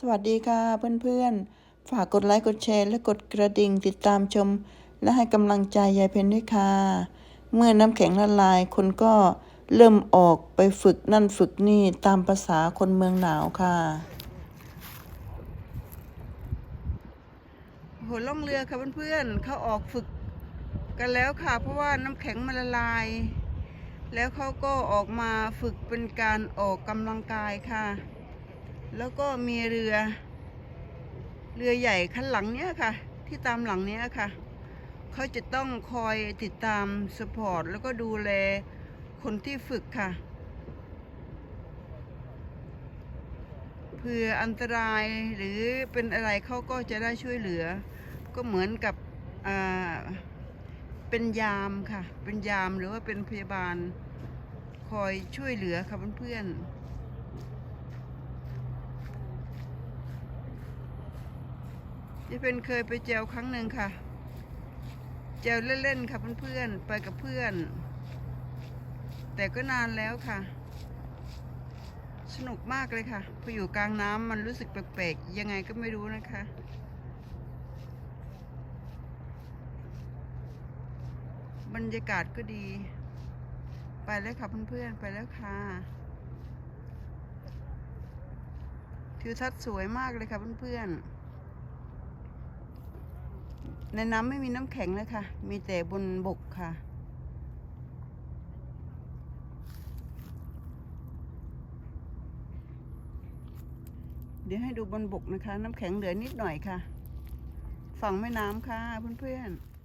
สวัสดีค่ะเพื่อนๆ ฝากกดไลค์กดแชร์และกดกระดิ่งติดตามชม และให้กำลังใจยายเพนด้วยค่ะ เมื่อน้ำแข็งละลายคนก็เริ่มออกไปฝึกนั่นฝึกนี่ตามภาษาคนเมืองหนาวค่ะโหล่องเรือค่ะเพื่อนๆเขาออกฝึกกันแล้วค่ะ เพราะว่าน้ำแข็งมันละลาย แล้วเขาก็ออกมาฝึกเป็นการออกกำลังกายค่ะ แล้วก็มีเรือ เรือใหญ่คันหลังเนี้ยค่ะ ที่ตามหลังเนี้ยค่ะ เขาจะต้องคอยติดตามสปอร์ตแล้วก็ดูแลคนที่ฝึกค่ะเผื่ออันตรายหรือเป็นอะไรเขาก็จะได้ช่วยเหลือ ก็เหมือนกับเป็นยามค่ะ เป็นยามหรือว่าเป็นพยาบาลคอยช่วยเหลือค่ะเพื่อนๆ ยายเป็นเคยไปเจวครั้งหนึ่งค่ะ เจวเล่นๆค่ะเพื่อนๆ ไปกับเพื่อน แต่ก็นานแล้วค่ะ สนุกมากเลยค่ะ พออยู่กลางน้ำมันรู้สึกแปลกๆ ยังไงก็ไม่รู้นะคะบรรยากาศก็ดี ไปแล้วค่ะเพื่อนๆ ไปแล้วค่ะทิวทัศน์สวยมากเลยค่ะเพื่อนๆ ในน้ำไม่มีน้ำแข็งเลยค่ะ มีแต่บนบกค่ะ เดี๋ยวให้ดูบนบกนะคะ น้ำแข็งเหลือนิดหน่อยค่ะ ฝั่งแม่น้ำค่ะเพื่อนๆ